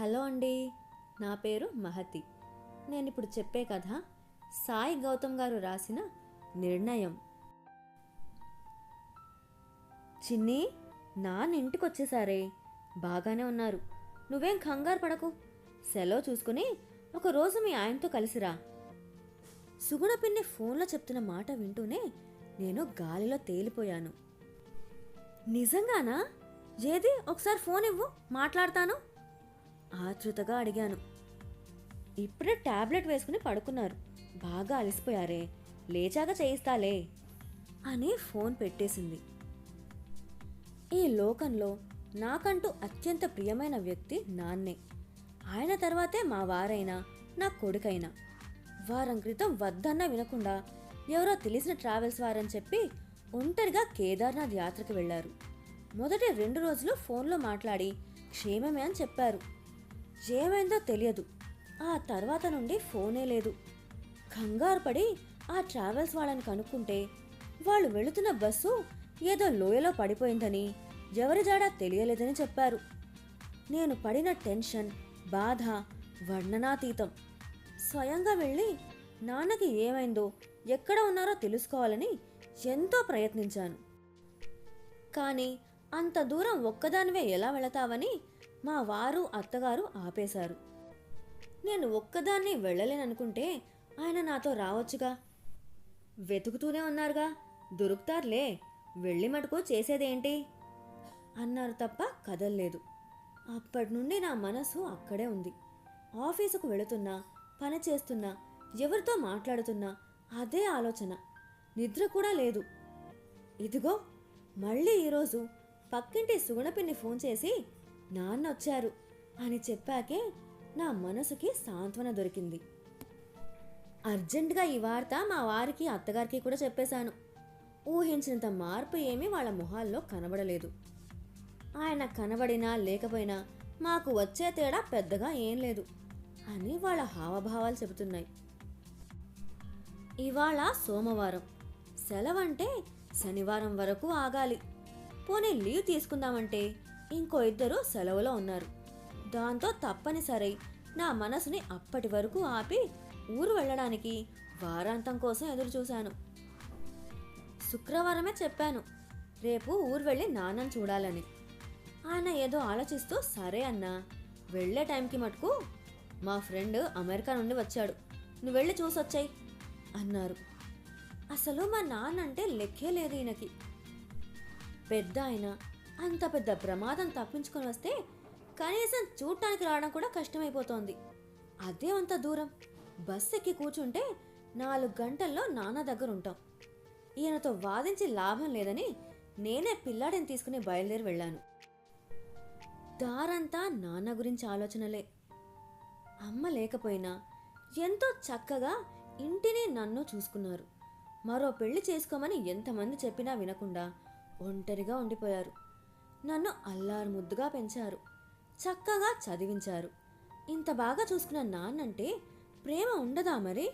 Hello అండి నా పేరు మహతి. నేను ఇప్పుడు చెప్పే కథ సాయి గౌతమ్ గారు రాసిన నిర్ణయం. చిన్ని నాన్న ఇంటికి వచ్చేసారే బాగానే ఉన్నారు. నువ్వేం కంగారు పడకు. సెలవు చూసుకుని ఒక రోజు మీ ఆయనతో కలిసిరా. సుగుణ పిన్ని ఫోన్లో చెప్తున్న మాట వింటూనే నేను గాలిలో తేలిపోయాను. నిజంగానా? ఏది? ఒకసారి ఫోన్ ఇవ్వు మాట్లాడతాను. ఆతృతగా అడిగాను. ఇప్పుడే టాబ్లెట్ వేసుకుని పడుకున్నారు. బాగా అలసిపోయారే. లేచాక చేయిస్తాలే అని ఫోన్ పెట్టేసింది. ఈ లోకంలో నాకంటూ అత్యంత ప్రియమైన వ్యక్తి నాన్నే. ఆయన తర్వాతే మా వారైనా నా కొడుకైనా. వారం క్రితం వద్దన్నా వినకుండా ఎవరో తెలిసిన ట్రావెల్స్ వారని చెప్పి ఒంటరిగా కేదార్నాథ్ యాత్రకు వెళ్ళారు మొదటి రెండు రోజులు ఫోన్లో మాట్లాడి క్షేమమే అని చెప్పారు. ఏమైందో తెలియదు. ఆ తర్వాత నుండి ఫోనే లేదు. కంగారు పడి ఆ ట్రావెల్స్ వాళ్ళని కనుక్కుంటే వాళ్ళు వెళుతున్న బస్సు ఏదో లోయలో పడిపోయిందని ఎవరి జాడా తెలియలేదని చెప్పారు. నేను పడిన టెన్షన్ బాధ వర్ణనాతీతం. స్వయంగా వెళ్ళి నాన్నకి ఏమైందో ఎక్కడ ఉన్నారో తెలుసుకోవాలని ఎంతో ప్రయత్నించాను. కానీ అంత దూరం ఒక్కదానివే ఎలా వెళతావని మా వారు అత్తగారు ఆపేశారు. నేను ఒక్కదాన్ని వెళ్ళలేననుకుంటే ఆయన నాతో రావచ్చుగా? వెతుకుతూనే ఉన్నారుగా? దొరుకుతారులే. వెళ్ళి మటుకు చేసేదేంటి? అన్నారు తప్ప కదల్లేదు. అప్పటి నుండి నా మనసు అక్కడే ఉంది. ఆఫీసుకు వెళుతున్నా పని చేస్తున్నా ఎవరితో మాట్లాడుతున్నా అదే ఆలోచన. నిద్ర కూడా లేదు. ఇదిగో మళ్ళీ ఈరోజు పక్కింటి సుగుణపిన్ని ఫోన్ చేసి నాన్న వచ్చారు అని చెప్పాకే నా మనసుకి సాంత్వన దొరికింది. అర్జెంటుగా ఈ వార్త మా వారికి అత్తగారికి కూడా చెప్పేశాను. ఊహించినంత మార్పు ఏమీ వాళ్ళ మొహాల్లో కనబడలేదు. ఆయన కనబడినా లేకపోయినా మాకు వచ్చే తేడా పెద్దగా ఏం లేదు అని వాళ్ళ హావభావాలు చెబుతున్నాయి. ఇవాళ సోమవారం. సెలవంటే శనివారం వరకు ఆగాలి. పోనీ లీవ్ తీసుకుందామంటే ఇంకో ఇద్దరు సెలవులో ఉన్నారు. దాంతో తప్పనిసరి. నా మనసుని అప్పటి వరకు ఆపి ఊరు వెళ్ళడానికి వారాంతం కోసం ఎదురు చూశాను. శుక్రవారమే చెప్పాను రేపు ఊరు వెళ్ళి నాన్నని చూడాలని. ఆయన ఏదో ఆలోచిస్తూ సరే అన్నా వెళ్ళే టైంకి మటుకు మా ఫ్రెండ్ అమెరికా నుండి వచ్చాడు. నువ్వు వెళ్ళి చూసొచ్చాయి అన్నారు. అసలు మా నాన్న అంటే లెక్కే లేదు ఈయనకి. పెద్ద ఆయన అంత పెద్ద ప్రమాదం తప్పించుకొని వస్తే కనీసం చూడటానికి రావడం కూడా కష్టమైపోతోంది. అదే అంత దూరం. బస్ ఎక్కి కూర్చుంటే నాలుగు గంటల్లో నాన్న దగ్గర ఉంటాం. ఈయనతో వాదించి లాభం లేదని నేనే పిల్లాడిని తీసుకుని బయలుదేరి వెళ్ళాను. దారంతా నాన్న గురించి ఆలోచనలే. అమ్మ లేకపోయినా ఎంతో చక్కగా ఇంటిని నన్ను చూసుకున్నారు. మరో పెళ్ళి చేసుకోమని ఎంతమంది చెప్పినా వినకుండా ఒంటరిగా ఉండిపోయారు. నన్ను అల్లారు ముద్దుగా పెంచారు. చక్కగా చదివించారు. ఇంత బాగా చూసుకున్న నాన్నంటే ప్రేమ ఉండదా మరి?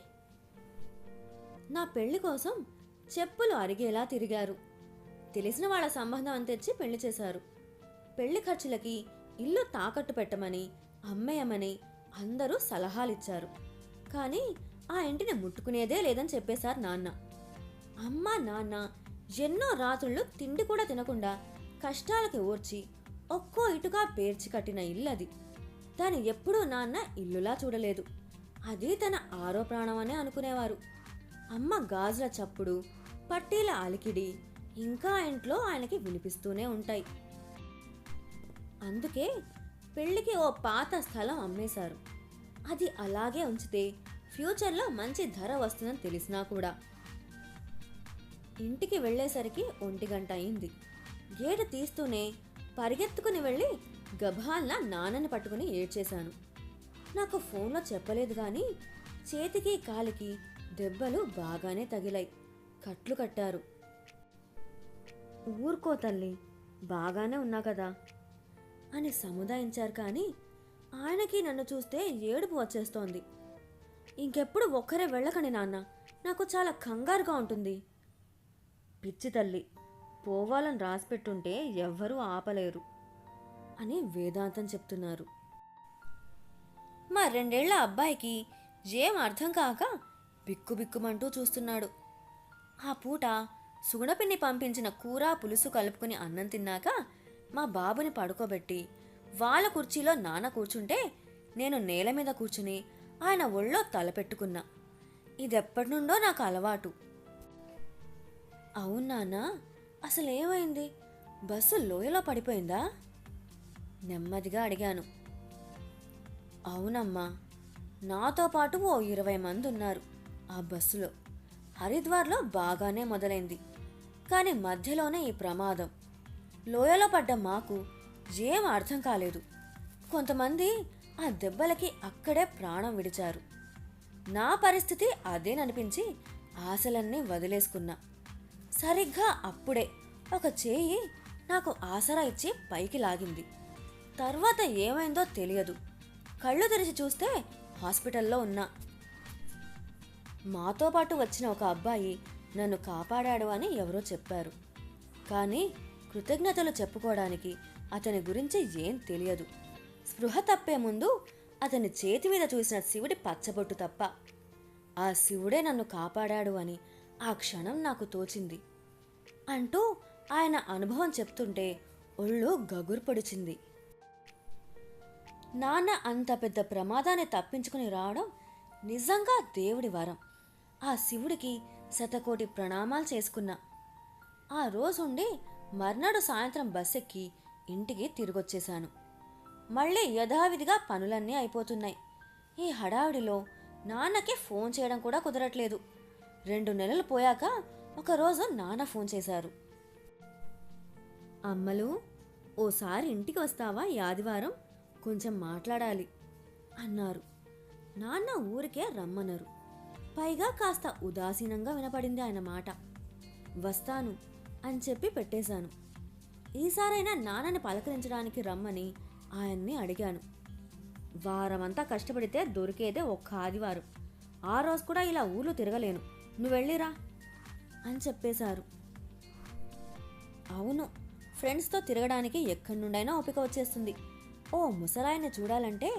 నా పెళ్ళి కోసం చెప్పులు అరిగేలా తిరిగారు. తెలిసిన వాళ్ళ సంబంధం అని తెచ్చి పెళ్ళి చేశారు. పెళ్ళి ఖర్చులకి ఇల్లు తాకట్టు పెట్టమని అమ్మేయమని అందరూ సలహాలిచ్చారు. కానీ ఆ ఇంటిని ముట్టుకునేదే లేదని చెప్పేశారు నాన్న. అమ్మ నాన్న ఎన్నో రాత్రులు తిండి కూడా తినకుండా కష్టాలకి ఓర్చి ఒక్కో ఇటుగా పేర్చి కట్టిన ఇల్లది. తను ఎప్పుడూ నాన్న ఇల్లులా చూడలేదు. అది తన ఆరో ప్రాణమనే అనుకునేవారు. అమ్మ గాజుల చప్పుడు పట్టీల అలికిడి ఇంకా ఇంట్లో ఆయనకి వినిపిస్తూనే ఉంటాయి. అందుకే పెళ్ళికి ఓ పాత స్థలం అమ్మేశారు. అది అలాగే ఉంచితే ఫ్యూచర్లో మంచి ధర వస్తుందని తెలిసినా కూడా. ఇంటికి వెళ్ళేసరికి ఒంటి గంట అయింది. ఏడు తీస్తూనే పరిగెత్తుకుని వెళ్ళి గభాల్న నాన్నని పట్టుకుని ఏడ్చేశాను. నాకు ఫోన్లో చెప్పలేదు కానీ చేతికి కాలికి దెబ్బలు బాగానే తగిలాయి. కట్లు కట్టారు. ఊరుకో తల్లి బాగానే ఉన్నా కదా అని సముదాయించారు కానీ ఆయనకి నన్ను చూస్తే ఏడుపు వచ్చేస్తోంది. ఇంకెప్పుడు ఒక్కరే వెళ్ళకండి నాన్న నాకు చాలా కంగారుగా ఉంటుంది. పిచ్చి తల్లి పోవాలని రాసిపెట్టుంటే ఎవ్వరూ ఆపలేరు అని వేదాంతం చెప్తున్నారు. మా రెండేళ్ళ అబ్బాయికి ఏం అర్థం కాక బిక్కుబిక్కుమంటూ చూస్తున్నాడు. ఆ పూట సుగుణపిన్ని పంపించిన కూర పులుసు కలుపుకుని అన్నం తిన్నాక మా బాబుని పడుకోబెట్టి వాళ్ళ కుర్చీలో నాన్న కూర్చుంటే నేను నేల మీద కూర్చుని ఆయన ఒళ్ళో తలపెట్టుకున్నా ఇదెప్పటి నుండో నాకు అలవాటు. అవును నాన్న అసలు ఏమైంది బస్సు లోయలో పడిపోయిందా? నెమ్మదిగా అడిగాను. అవునమ్మా నాతో పాటు ఓ ఇరవై మంది ఉన్నారు ఆ బస్సులో. హరిద్వార్లో బాగానే మొదలైంది కానీ మధ్యలోనే ఈ ప్రమాదం. లోయలో పడ్డ మాకు ఏం అర్థం కాలేదు. కొంతమంది ఆ దెబ్బలకి అక్కడే ప్రాణం విడిచారు. నా పరిస్థితి అదేననిపించి ఆశలన్నీ వదిలేసుకున్నా. సరిగ్గా అప్పుడే ఒక చేయి నాకు ఆసరా ఇచ్చి పైకి లాగింది. తర్వాత ఏమైందో తెలియదు. కళ్ళు తెరిచి చూస్తే హాస్పిటల్లో ఉన్నా. మాతో పాటు వచ్చిన ఒక అబ్బాయి నన్ను కాపాడాడు అని ఎవరో చెప్పారు. కానీ కృతజ్ఞతలు చెప్పుకోవడానికి అతని గురించి ఏం తెలియదు. స్పృహ తప్పే ముందు అతని చేతి మీద చూసిన శివుడి పచ్చబొట్టు తప్ప ఆ శివుడే నన్ను కాపాడాడు అని ఆ క్షణం నాకు తోచింది. అంటూ ఆయన అనుభవం చెప్తుంటే ఒళ్ళు గగురు పొడిచింది. నాన్న అంత పెద్ద ప్రమాదాన్ని తప్పించుకుని రావడం నిజంగా దేవుడి వరం. ఆ శివుడికి శతకోటి ప్రణామాలు చేసుకున్నా. ఆ రోజుండి మర్నాడు సాయంత్రం బస్ ఎక్కి ఇంటికి తిరిగొచ్చేశాను. మళ్ళీ యథావిధిగా పనులన్నీ అయిపోతున్నాయి. ఈ హడావిడిలో నాన్నకి ఫోన్ చేయడం కూడా కుదరట్లేదు. రెండు నెలలు పోయాక ఒకరోజు నాన్న ఫోన్ చేశారు. అమ్మలు ఓసారి ఇంటికి వస్తావా ఈ ఆదివారం? కొంచెం మాట్లాడాలి అన్నారు. నాన్న ఊరికే రమ్మన్నారు. పైగా కాస్త ఉదాసీనంగా వినపడింది ఆయన మాట. వస్తాను అని చెప్పి పెట్టేశాను. ఈసారైనా నాన్నని పలకరించడానికి రమ్మని ఆయన్ని అడిగాను. వారమంతా కష్టపడితే దొరికేదే ఒక్క ఆదివారం. ఆ రోజు కూడా ఇలా ఊర్లు తిరగలేను. నువ్వు వెళ్ళిరా. అని చెప్పేశారు. అవును ఫ్రెండ్స్తో తిరగడానికి ఎక్కడి నుండైనా ఓపిక వచ్చేస్తుంది. ఓ ముసలాయన చూడాలంటే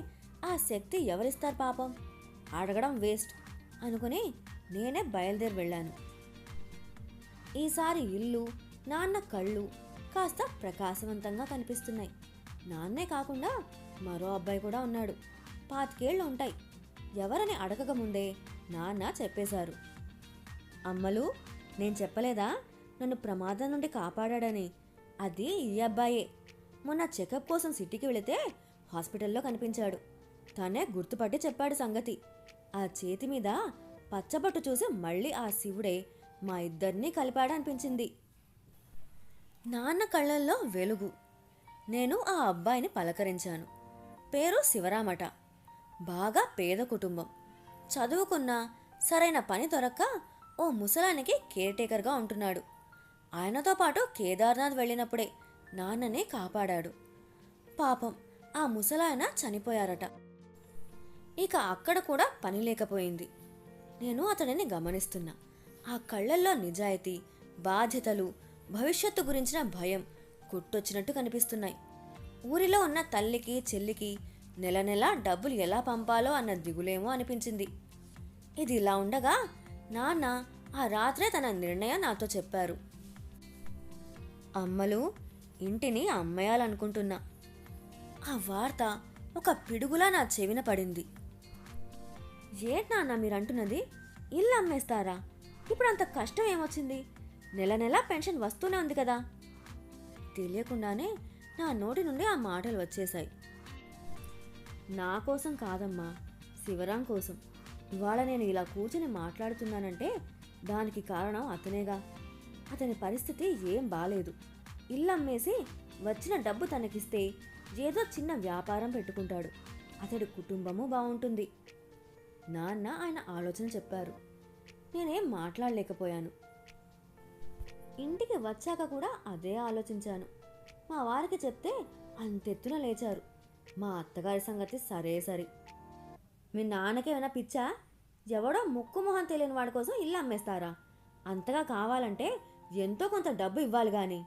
ఆ శక్తి ఎవరిస్తారు పాపం? అడగడం వేస్ట్ అనుకుని నేనే బయలుదేరి వెళ్ళాను. ఈసారి ఇల్లు నాన్న కళ్ళు కాస్త ప్రకాశవంతంగా కనిపిస్తున్నాయి. నాన్నే కాకుండా మరో అబ్బాయి కూడా ఉన్నాడు. పాతికేళ్ళు ఉంటాయి. ఎవరని అడగక ముందే నాన్న చెప్పేశారు. అమ్మలు నేను చెప్పలేదా? నన్ను ప్రమాదం నుండి కాపాడాడని. అది ఈ అబ్బాయే. మొన్న చెకప్ కోసం సిటీకి వెళితే హాస్పిటల్లో కనిపించాడు. తనే గుర్తుపట్టి చెప్పాడు సంగతి. ఆ చేతి మీద పచ్చబట్టు చూసి మళ్ళీ ఆ శివుడే మా ఇద్దరినీ కలిపాడనిపించింది. నాన్న కళ్ళల్లో వెలుగు. నేను ఆ అబ్బాయిని పలకరించాను. పేరు శివరామట. బాగా పేద కుటుంబం. చదువుకున్నా సరైన పని దొరక్క ఓ ముసలానికి కేర్ టేకర్గా ఉంటున్నాడు. ఆయనతో పాటు కేదార్నాథ్ వెళ్ళినప్పుడే నాన్నని కాపాడాడు. పాపం ఆ ముసలాయన చనిపోయారట. ఇక అక్కడ కూడా పని లేకపోయింది. నేను అతడిని గమనిస్తున్నా. ఆ కళ్ళల్లో నిజాయితీ బాధ్యతలు భవిష్యత్తు గురించిన భయం కొట్టొచ్చినట్టు కనిపిస్తున్నాయి. ఊరిలో ఉన్న తల్లికి చెల్లికి నెల నెలా డబ్బులు ఎలా పంపాలో అన్న దిగులేమో అనిపించింది. ఇది ఇలా ఉండగా నాన్న ఆ రాత్రే తన నిర్ణయం నాతో చెప్పారు. అమ్మలు ఇంటిని అమ్మేయాలనుకుంటున్నా. ఆ వార్త ఒక పిడుగులా నా చెవిన పడింది. ఏంటి నాన్న మీరంటున్నది? ఇల్లు అమ్మేస్తారా? ఇప్పుడు అంత కష్టం ఏమొచ్చింది? నెల నెల పెన్షన్ వస్తూనే ఉంది కదా? తెలియకుండానే నా నోటి నుండి ఆ మాటలు వచ్చేశాయి. నా కోసం కాదమ్మా శివరాం కోసం. ఇవాళ నేను ఇలా కూర్చుని మాట్లాడుతున్నానంటే దానికి కారణం అతనేగా. అతని పరిస్థితి ఏం బాలేదు. ఇల్లు అమ్మేసి వచ్చిన డబ్బు తనకిస్తే ఏదో చిన్న వ్యాపారం పెట్టుకుంటాడు. అతడి కుటుంబము బాగుంటుంది నాన్న ఆయన ఆలోచన చెప్పారు. నేనేం మాట్లాడలేకపోయాను. ఇంటికి వచ్చాక కూడా అదే ఆలోచించాను. మా వారికి చెప్తే అంతెత్తున లేచారు. మా అత్తగారి సంగతి సరే సరే. మీ నాన్నకేమైనా పిచ్చా? ఎవడో ముక్కు మొహం తెలియని వాడి కోసం ఇల్లు అమ్మేస్తారా? అంతగా కావాలంటే ఎంతో కొంత డబ్బు ఇవ్వాలి కానీ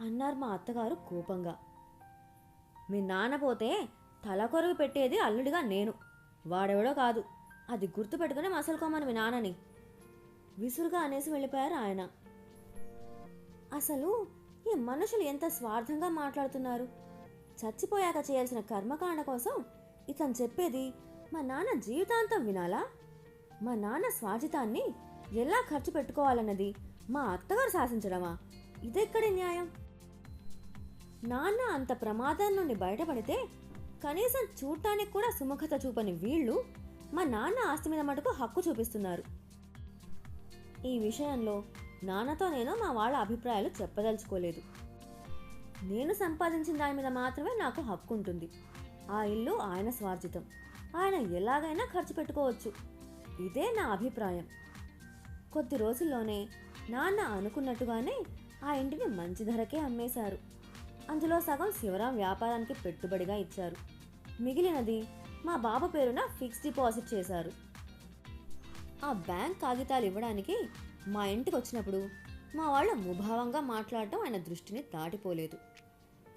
అన్నారు మా అత్తగారు కోపంగా. మీ నాన్న పోతే తలకొరుగు పెట్టేది అల్లుడిగా నేను. వాడెవడో కాదు. అది గుర్తు పెట్టుకుని మసలుకోమని మీ నాన్నని. విసురుగా అనేసి వెళ్ళిపోయారు ఆయన. అసలు ఈ మనుషులు ఎంత స్వార్థంగా మాట్లాడుతున్నారు? చచ్చిపోయాక చేయాల్సిన కర్మకాండ కోసం ఇతను చెప్పేది మా నాన్న జీవితాంతం వినాలా? మా నాన్న స్వాజితాన్ని ఎలా ఖర్చు పెట్టుకోవాలన్నది మా అత్తగారు శాసించడమా? ఇదెక్కడి న్యాయం? నాన్న అంత ప్రమాదం నుండి బయటపడితే కనీసం చూడటానికి కూడా సుముఖత చూపని వీళ్ళు మా నాన్న ఆస్తి మీద మటుకు హక్కు చూపిస్తున్నారు. ఈ విషయంలో నాన్నతో నేను మా వాళ్ళ అభిప్రాయాలు చెప్పదలుచుకోలేదు. నేను సంపాదించిన దాని మీద మాత్రమే నాకు హక్కు ఉంటుంది ఆ ఇల్లు ఆయన స్వార్జితం ఆయన ఎలాగైనా ఖర్చు పెట్టుకోవచ్చు. ఇదే నా అభిప్రాయం. కొద్ది రోజుల్లోనే నాన్న అనుకున్నట్టుగానే ఆ ఇంటిని మంచి ధరకే అమ్మేశారు. అందులో సగం శివరాం వ్యాపారానికి పెట్టుబడిగా ఇచ్చారు. మిగిలినది మా బాబు పేరున ఫిక్స్ డిపాజిట్ చేశారు. ఆ బ్యాంక్ కాగితాలు ఇవ్వడానికి మా ఇంటికి వచ్చినప్పుడు మా వాళ్ళు ముభావంగా మాట్లాడటం ఆయన దృష్టిని దాటిపోలేదు.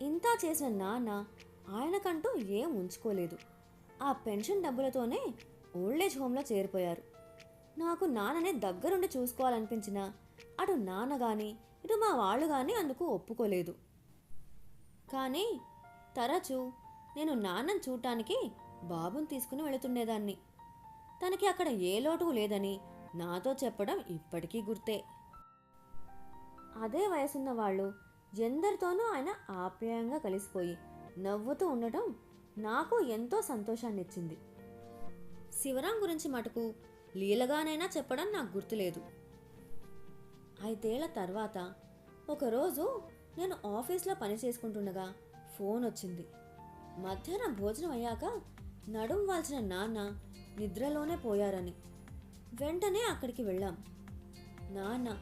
ఇంతా చేసిన నాన్న ఆయనకంటూ ఏం ఉంచుకోలేదు. ఆ పెన్షన్ డబ్బులతోనే ఓల్డేజ్ హోమ్లో చేరిపోయారు. నాకు నాన్ననే దగ్గరుండి చూసుకోవాలనిపించినా అటు నాన్న కానీ ఇటు మా వాళ్ళు కానీ అందుకు ఒప్పుకోలేదు. కానీ తరచూ నేను నాన్నని చూడటానికి బాబుని తీసుకుని వెళుతుండేదాన్ని. తనకి అక్కడ ఏ లోటు లేదని నాతో చెప్పడం ఇప్పటికీ గుర్తే. అదే వయసున్న వాళ్ళు ఎందరితోనూ ఆయన ఆప్యాయంగా కలిసిపోయి నవ్వుతూ ఉండటం నాకు ఎంతో సంతోషాన్ని ఇచ్చింది శివరాం గురించి మటుకు లీలగానైనా చెప్పడం నాకు గుర్తులేదు. ఐదేళ్ళ తర్వాత ఒకరోజు నేను ఆఫీస్లో పని చేసుకుంటుండగా ఫోన్ వచ్చింది మధ్యాహ్నం భోజనం అయ్యాక నడుం వాల్చిన నాన్న నిద్రలోనే పోయారని. వెంటనే అక్కడికి వెళ్ళాం. నాన్న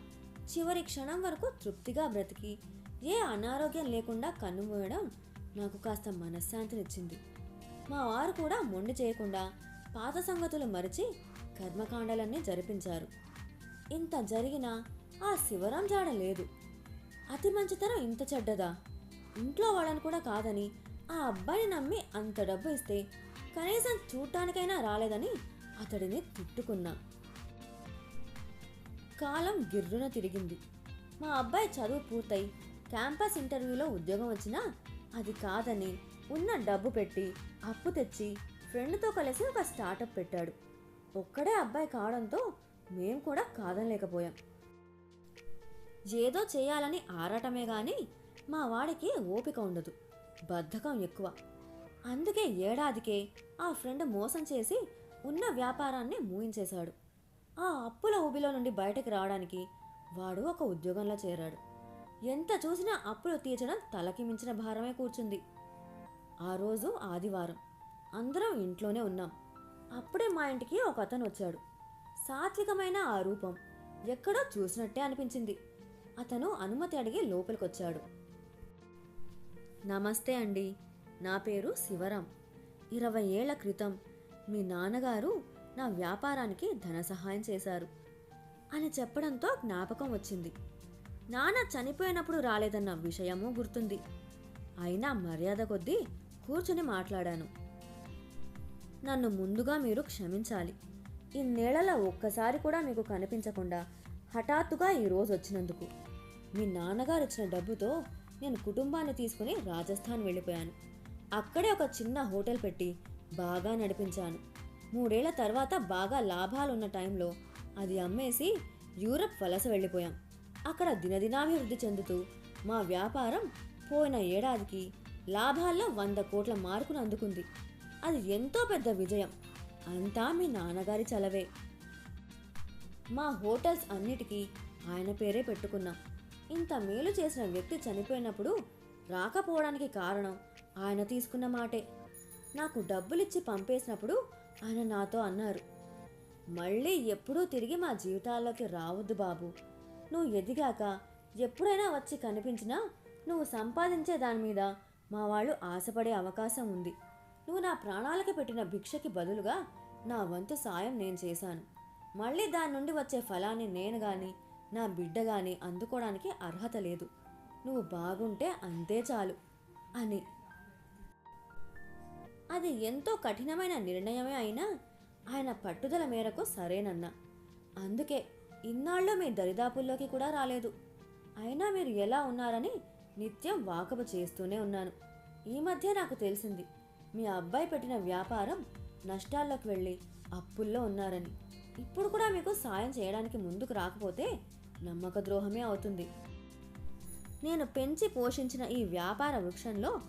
చివరి క్షణం వరకు తృప్తిగా బ్రతికి ఏ అనారోగ్యం లేకుండా కన్నుమూయడం నాకు కాస్త మనశ్శాంతినిచ్చింది మా వారు కూడా మొండి చేయకుండా పాత సంగతులు మరిచి కర్మకాండాలన్నీ జరిపించారు. ఇంత జరిగినా ఆ శివరాం జాడ లేదు. అతి మంచితనం ఇంత చెడ్డదా? ఇంట్లో వాళ్ళని కూడా కాదని ఆ అబ్బాయిని నమ్మి అంత డబ్బు ఇస్తే కనీసం చూడటానికైనా రాలేదని అతడిని తిట్టుకున్నా. కాలం గిర్రున తిరిగింది. మా అబ్బాయి చదువు పూర్తయి క్యాంపస్ ఇంటర్వ్యూలో ఉద్యోగం వచ్చినా అది కాదని ఉన్న డబ్బు పెట్టి అప్పు తెచ్చి ఫ్రెండ్తో కలిసి ఒక స్టార్టప్ పెట్టాడు. ఒక్కడే అబ్బాయి కావడంతో మేం కూడా కాదనలేకపోయాం. ఏదో చేయాలని ఆరాటమే కానీ మా వాడికి ఓపిక ఉండదు బద్ధకం ఎక్కువ. అందుకే ఏడాదికే ఆ ఫ్రెండ్ మోసం చేసి ఉన్న వ్యాపారాన్ని మూయించేశాడు. ఆ అప్పుల ఊబిలో నుండి బయటకు రావడానికి వాడు ఒక ఉద్యోగంలో చేరాడు. ఎంత చూసినా అప్పులు తీర్చడం తలకి మించిన భారమే కూర్చుంది. ఆ రోజు ఆదివారం. అందరం ఇంట్లోనే ఉన్నాం. అప్పుడే మా ఇంటికి ఒక అతను వచ్చాడు. సాత్వికమైన ఆ రూపం ఎక్కడో చూసినట్టే అనిపించింది. అతను అనుమతి అడిగి లోపలికొచ్చాడు. నమస్తే అండి. నా పేరు శివరాం. ఇరవై ఏళ్ళ క్రితం మీ నాన్నగారు నా వ్యాపారానికి ధన సహాయం చేశారు అని చెప్పడంతో జ్ఞాపకం వచ్చింది. నాన్న చనిపోయినప్పుడు రాలేదన్న విషయము గుర్తుంది. అయినా మర్యాద కొద్దీ కూర్చుని మాట్లాడాను. నన్ను ముందుగా మీరు క్షమించాలి. ఇన్నేళ్ళలో ఒక్కసారి కూడా మీకు కనిపించకుండా హఠాత్తుగా ఈ రోజు వచ్చినందుకు. మీ నాన్నగారు ఇచ్చిన డబ్బుతో నేను కుటుంబాన్ని తీసుకుని రాజస్థాన్ వెళ్ళిపోయాను. అక్కడే ఒక చిన్న హోటల్ పెట్టి బాగా నడిపించాను. మూడేళ్ళ తర్వాత బాగా లాభాలున్న టైంలో అది అమ్మేసి యూరప్ వలస వెళ్ళిపోయాం. అక్కడ దినదినాభివృద్ధి చెందుతూ మా వ్యాపారం పోయిన ఏడాదికి లాభాల్లో వంద కోట్ల మార్కును అందుకుంది. అది ఎంతో పెద్ద విజయం. అంతా మీ నాన్నగారి చలవే. మా హోటల్స్ అన్నిటికీ ఆయన పేరే పెట్టుకున్నాం. ఇంత మేలు చేసిన వ్యక్తి చనిపోయినప్పుడు రాకపోవడానికి కారణం ఆయన తీసుకున్న మాటే. నాకు డబ్బులిచ్చి పంపేసినప్పుడు ఆయన నాతో అన్నారు మళ్ళీ ఎప్పుడూ తిరిగి మా జీవితాల్లోకి రావద్దు బాబు. నువ్వు ఎదిగాక ఎప్పుడైనా వచ్చి కనిపించినా నువ్వు సంపాదించే దాని మీద మా వాళ్ళు ఆశపడే అవకాశం ఉంది. నువ్వు నా ప్రాణాలకి పెట్టిన భిక్షకి బదులుగా నా వంతు సాయం నేను చేశాను. మళ్ళీ దాని నుండి వచ్చే ఫలాన్ని నేను కానీ నా బిడ్డ కానీ అందుకోవడానికి అర్హత లేదు. నువ్వు బాగుంటే అంతే చాలు అని. అది ఎంతో కఠినమైన నిర్ణయమే అయినా ఆయన పట్టుదల మేరకు సరేనన్నా. అందుకే ఇన్నాళ్ళు మీ దరిదాపుల్లోకి కూడా రాలేదు. అయినా మీరు ఎలా ఉన్నారని నిత్యం వాకపు చేస్తూనే ఉన్నాను. ఈ మధ్య నాకు తెలిసింది మీ అబ్బాయి పెట్టిన వ్యాపారం నష్టాల్లోకి వెళ్ళి అప్పుల్లో ఉన్నారని. ఇప్పుడు కూడా మీకు సాయం చేయడానికి ముందుకు రాకపోతే నమ్మక ద్రోహమే అవుతుంది. నేను పెంచి పోషించిన ఈ వ్యాపార వృక్షంలో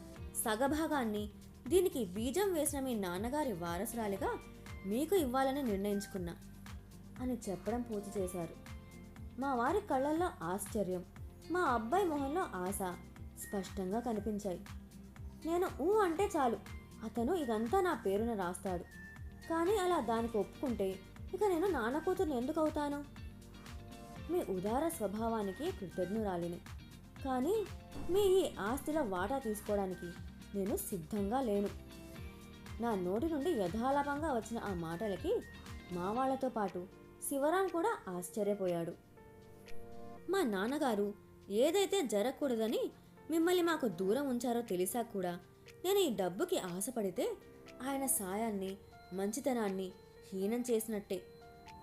సగభాగాన్ని దీనికి బీజం వేసిన మీ నాన్నగారి వారసురాలిగా మీకు ఇవ్వాలని నిర్ణయించుకున్నా. అని చెప్పడం పూర్తి చేశారు. మా వారి కళ్ళల్లో ఆశ్చర్యం మా అబ్బాయి మొహంలో ఆశ స్పష్టంగా కనిపించాయి. నేను ఊ అంటే చాలు అతను ఇదంతా నా పేరున రాస్తాడు. కానీ అలా దానికి ఒప్పుకుంటే ఇక నేను నాన్న కూతుర్ని ఎందుకు అవుతాను? మీ ఉదార స్వభావానికి కృతజ్ఞురాలిని. కానీ మీ ఈ ఆస్తిలో వాటా తీసుకోవడానికి నేను సిద్ధంగా లేను. నా నోటి నుండి యథాలాపంగా వచ్చిన ఆ మాటలకి మా వాళ్ళతో పాటు శివరాం కూడా ఆశ్చర్యపోయాడు. మా నాన్నగారు ఏదైతే జరగకూడదని మిమ్మల్ని మాకు దూరం ఉంచారో తెలిసాక కూడా నేను ఈ డబ్బుకి ఆశపడితే ఆయన సాయాన్ని మంచితనాన్ని హీనం చేసినట్టే.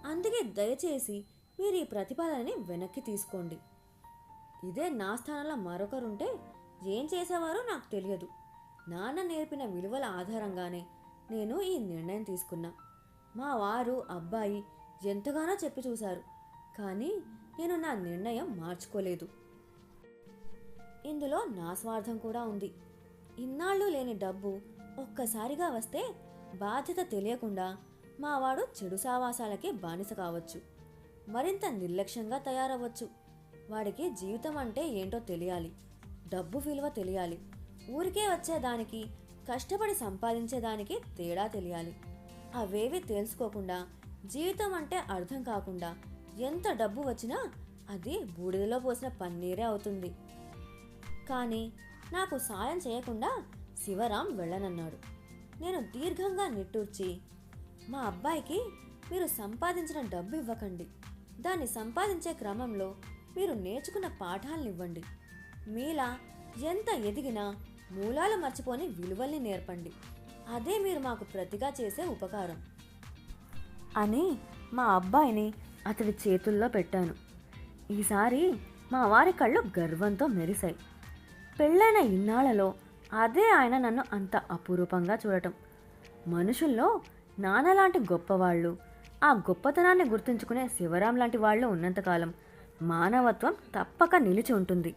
అందుకే దయచేసి మీరు ఈ ప్రతిపాదనని వెనక్కి తీసుకోండి. ఇదే నా స్థానంలో మరొకరుంటే ఏం చేసేవారో నాకు తెలియదు. నాన్న నేర్పిన విలువల ఆధారంగానే నేను ఈ నిర్ణయం తీసుకున్నా. మా వారు అబ్బాయి ఎంతగానో చెప్పి చూశారు. కానీ నేను నా నిర్ణయం మార్చుకోలేదు. ఇందులో నా స్వార్థం కూడా ఉంది. ఇన్నాళ్ళు లేని డబ్బు ఒక్కసారిగా వస్తే బాధ్యత తెలియకుండా మావాడు చెడు సావాసాలకే బానిస కావచ్చు. మరింత నిర్లక్ష్యంగా తయారవ్వచ్చు. వాడికి జీవితం అంటే ఏంటో తెలియాలి. డబ్బు విలువ తెలియాలి. ఊరికే వచ్చేదానికి కష్టపడి సంపాదించేదానికి తేడా తెలియాలి. అవేవి తెలుసుకోకుండా జీవితం అంటే అర్థం కాకుండా ఎంత డబ్బు వచ్చినా అది బూడిదలో పోసిన పన్నీరే అవుతుంది. కానీ నాకు సాయం చేయకుండా శివరాం వెళ్ళనన్నాడు. నేను దీర్ఘంగా నిట్టూర్చి మా అబ్బాయికి మీరు సంపాదించిన డబ్బు ఇవ్వకండి. దాన్ని సంపాదించే క్రమంలో మీరు నేర్చుకున్న పాఠాలను ఇవ్వండి మీలా ఎంత ఎదిగినా మూలాలు మర్చిపోని విలువల్ని నేర్పండి. అదే మీరు మాకు ప్రతిగా చేసే ఉపకారం. అని మా అబ్బాయిని అతడి చేతుల్లో పెట్టాను. ఈసారి మా వారి కళ్ళు గర్వంతో మెరిశాయి. పెళ్ళైన ఇన్నాళ్ళలో అదే ఆయన నన్ను అంత అపురూపంగా చూడటం. మనుషుల్లో నాన్నలాంటి గొప్పవాళ్ళు ఆ గొప్పతనాన్ని గుర్తుంచుకునే శివరాం లాంటి వాళ్ళు ఉన్నంతకాలం మానవత్వం తప్పక నిలిచి ఉంటుంది.